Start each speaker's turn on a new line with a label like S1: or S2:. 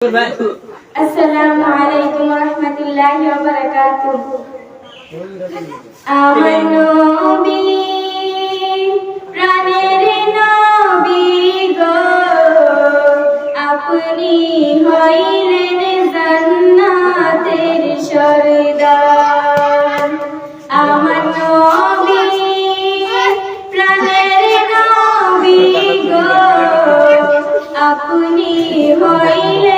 S1: আসসালামু আলাইকুম রাহমাতুল্লাহি ওয়া বারাকাতুহু। আমার নবী, প্রাণের নবী গো, আপনি হইলেন জান্নাতের সরদার। আমার নবী, প্রাণের নবী গো, আপনি হইলেন